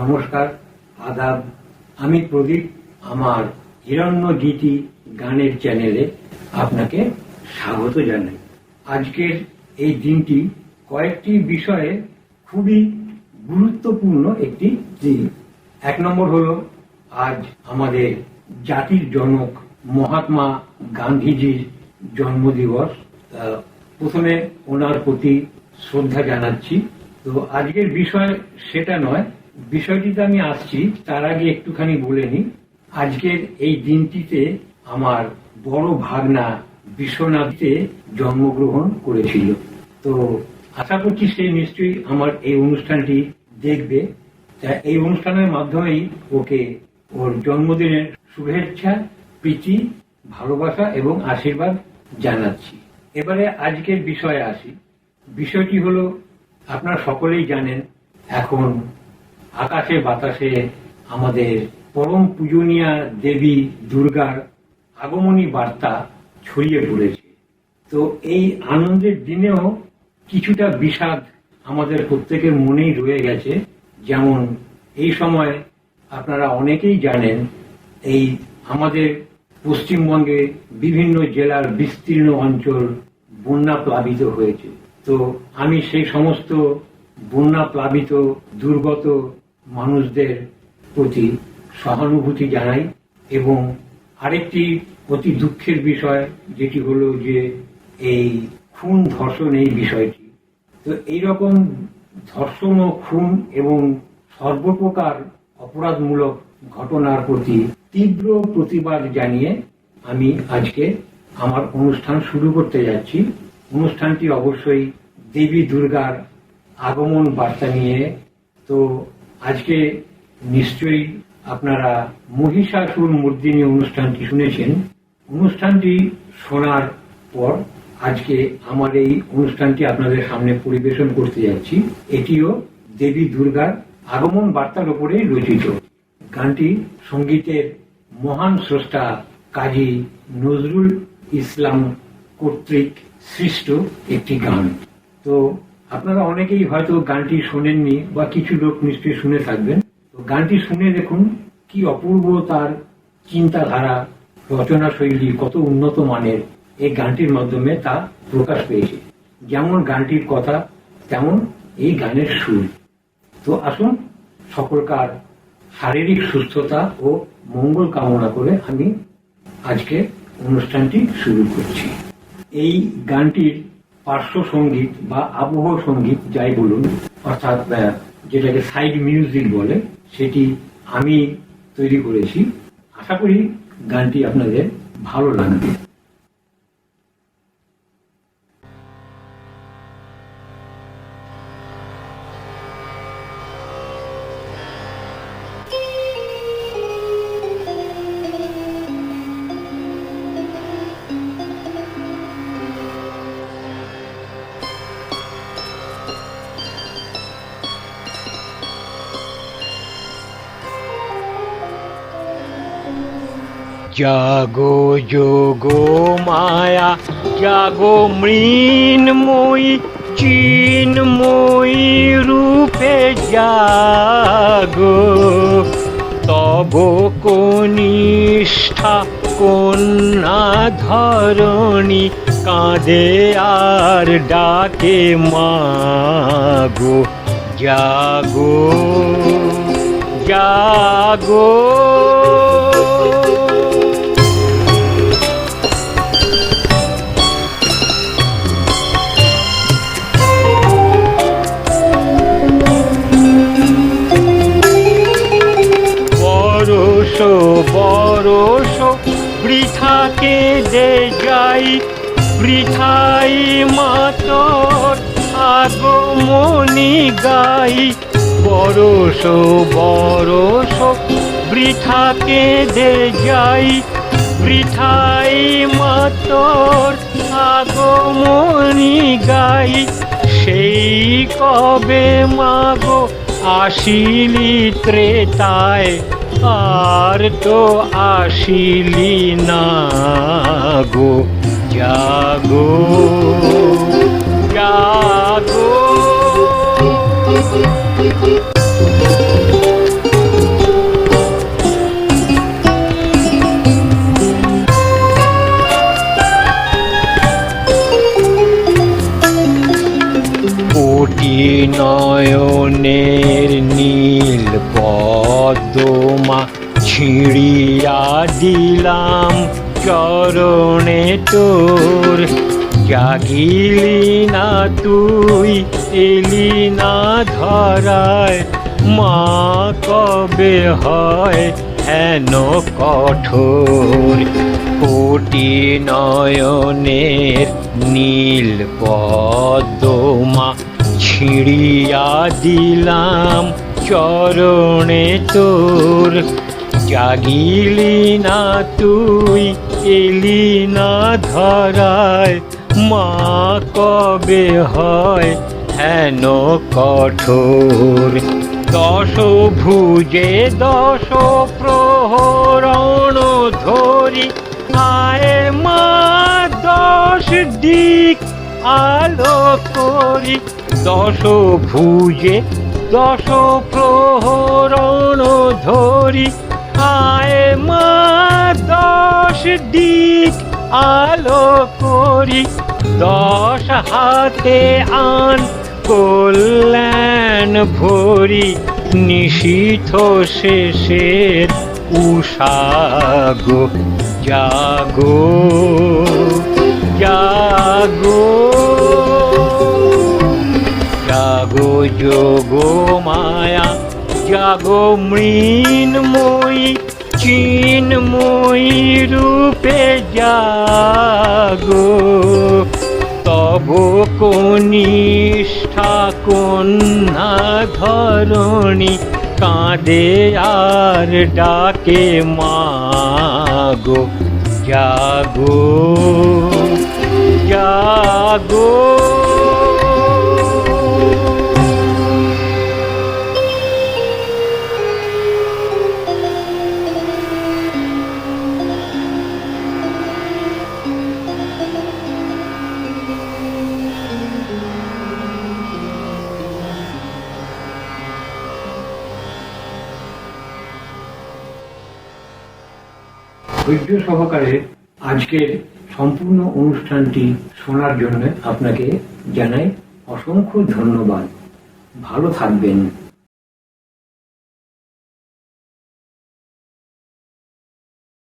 নমস্কার, আদাব, আমি প্রদীপ, আমার হিরণ্য গীতি গানের চ্যানেলে আপনাকে স্বাগত জানাই। আজকের এই দিনটি কয়েকটি বিষয়ে খুবই গুরুত্বপূর্ণ একটি দিন। এক নম্বর হল, আজ আমাদের জাতির জনক মহাত্মা গান্ধীজির জন্মদিবস। প্রথমে ওনার প্রতি শ্রদ্ধা জানাচ্ছি। তো আজকের বিষয় সেটা নয় বিষয়টিতে আমি আসছি, তার আগে একটুখানি বলে নিই। আজকের এই দিনটিতে আমার বড় ভাগনা বিশ্বনাথে জন্মগ্রহণ করেছিল। তো আশা করছি সে নিশ্চয়ই আমার এই অনুষ্ঠানটি দেখবে। এই অনুষ্ঠানের মাধ্যমেই ওকে ওর জন্মদিনের শুভেচ্ছা, প্রীতি, ভালোবাসা এবং আশীর্বাদ জানাচ্ছি। এবারে আজকের বিষয়ে আসি। বিষয়টি হলো, আপনারা সকলেই জানেন, এখন আকাশে বাতাসে আমাদের পরম পূজনীয়া দেবী দুর্গার আগমনী বার্তা ছড়িয়ে পড়েছে। তো এই আনন্দের দিনেও কিছুটা বিষাদ আমাদের প্রত্যেকের মনেই রয়ে গেছে। যেমন এই সময় আপনারা অনেকেই জানেন, এই আমাদের পশ্চিমবঙ্গে বিভিন্ন জেলার বিস্তীর্ণ অঞ্চল বন্যা প্লাবিত হয়েছে। তো আমি সেই সমস্ত বন্যা প্লাবিত, দুর্গত মানুষদের প্রতি সহানুভূতি জানাই এবং আরেকটি অতি দুঃখের বিষয়, যেটি হলো যে এই খুন ধর্ষণ এই বিষয়টি। তো এইরকম ধর্ষণ ও খুন এবং সর্বপ্রকার অপরাধমূলক ঘটনার প্রতি তীব্র প্রতিবাদ জানিয়ে আমি আজকে আমার অনুষ্ঠান শুরু করতে যাচ্ছি। অনুষ্ঠানটি অবশ্যই দেবী দুর্গার আগমন বার্তা নিয়ে। তো আজকে নিশ্চয়ই আপনারা মহিষাসুর মর্দিনী অনুষ্ঠানটি শুনেছেন। অনুষ্ঠানটি শোনার পর আজকে আমার এই অনুষ্ঠানটি আপনাদের সামনে পরিবেশন করতে যাচ্ছি। এটিও দেবী দুর্গার আগমন বার্তার উপরে রচিত। গানটি সঙ্গীতের মহান স্রষ্টা কাজী নজরুল ইসলাম কর্তৃক সৃষ্ট একটি গান। তো আপনারা অনেকেই হয়তো গানটি শোনেননি বা কিছু লোক নিশ্চয়ই শুনে থাকবেন। তো গানটি শুনে দেখুন কি অপূর্ব তার চিন্তাধারা রচনা শৈলী কত উন্নত মানের এই গানটির মাধ্যমে তা প্রকাশ পেয়েছে। যেমন গানটির কথা, তেমন এই গানের সুর। তো আসুন সকলকার শারীরিক সুস্থতা ও মঙ্গল কামনা করে আমি আজকে অনুষ্ঠানটি শুরু করছি। এই গানটির পার্শ্ব সংগীত বা আবহ সংগীত যাই বলুন, অর্থাৎ যেটাকে সাইড মিউজিক বলে, সেটি আমি তৈরি করেছি। আশা করি গানটি আপনাদের ভালো লাগবে। জাগো, যোগো মায়া, জাগো মৃন্ময়ী চিন্ময়ী রূপে জাগো। তব কনিষ্ঠা কন্যা ধরণী, কাঁদে আর ডাকে মাগো। জাগো জাগো। বৃথাকে দে যাই, বৃথাই মাতর, আগমনি গাই। বরস বরস বৃথাকে দে যাই, বৃথাই মাতর, আগমনি গাই। সেই কবে মাগো, আসিলি ত্রেতায় আর তো আসিলি না গো জাগো জাগো। কোটি নয়নের নীল পদ্মা ছিড়িয়া দিলাম চরণে তোর। জাগিলি না তুই, এলি না ধরায়। মা কবে হয় হেন কঠোর? কোটি নয়নের নীল পদ্মা ছিড়িয়া দিলাম চরণে তোর। জাগিলি না তুই, এলি না ধরায়। মা কবে হয় হেন কঠোর? দশ ভুজে দশ প্রহরণ ধরি। আয় মা, দশ দিক আলো করি। দশ ভুজে দশ প্রহরণ ধরি। আয় মা, দশ দিক আলো করি। দশ হাতে আন কল্যাণ ভরি। নিশীথ শেষের উষাগো জাগো জাগো। যোগো মায়া, জাগো মৃন্ময়ী চিন্ময়ী রূপে জাগো। তব কনিষ্ঠা কন্যা ধরণী, কাঁদে আর ডাকে মাগো। জাগো জাগো। ধৈর্য সহকারে আজকের সম্পূর্ণ অনুষ্ঠানটি শোনার জন্য আপনাকে জানাই অসংখ্য ধন্যবাদ। ভালো থাকবেন।